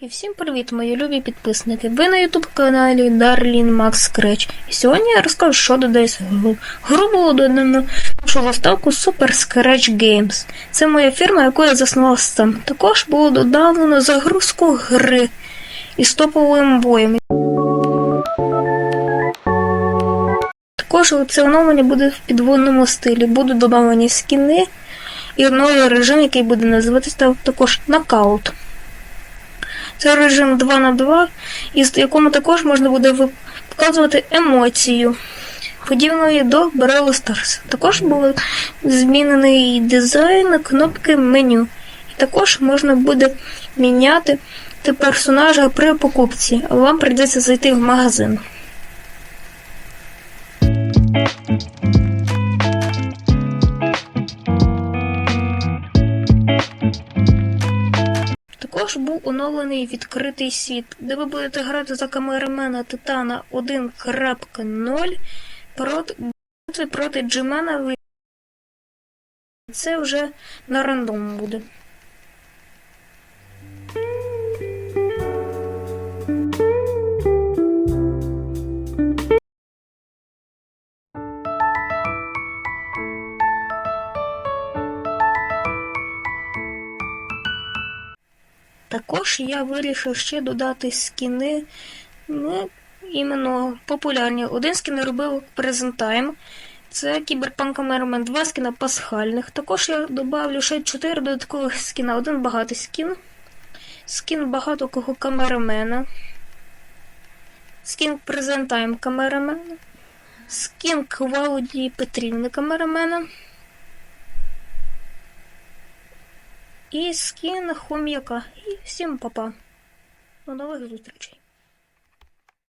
І всім привіт, мої любі підписники. Ви на ютуб каналі Дарлін Макс Скреч. І сьогодні я розкажу, що додається гру. Гру було додано нашу заставку Super Scratch Games. Це моя фірма, яку я заснував сам. Також було додано загрузку гри із топовим боєм. Також це оновлення буде в підводному стилі. Будуть додавані скіни і новий режим, який буде називатися також нокаут. Це режим 2 на 2, із якому також можна буде показувати емоцію, подібної до Brawl Stars. Також був змінений дизайн кнопки меню. І також можна буде міняти персонажа при покупці, вам прийдеться зайти в магазин. Також був оновлений відкритий світ, де ви будете грати за камерамена Титана 1.0 проти, проти Джимена. Це вже на рандом буде. Також я вирішив ще додати скіни, ну, іменно популярні. Один скін я робив Time. Це Кіберпанк Камерамен, два скіна пасхальних. Також я додавлю ще 4 додаткових скіна. Один багатий скін. Скін багато кого камерамена. Скін Time камерамена. Скін Клаудії Петрівни камерамена. І скін хом'яка. І всім папа. До нових зустрічей.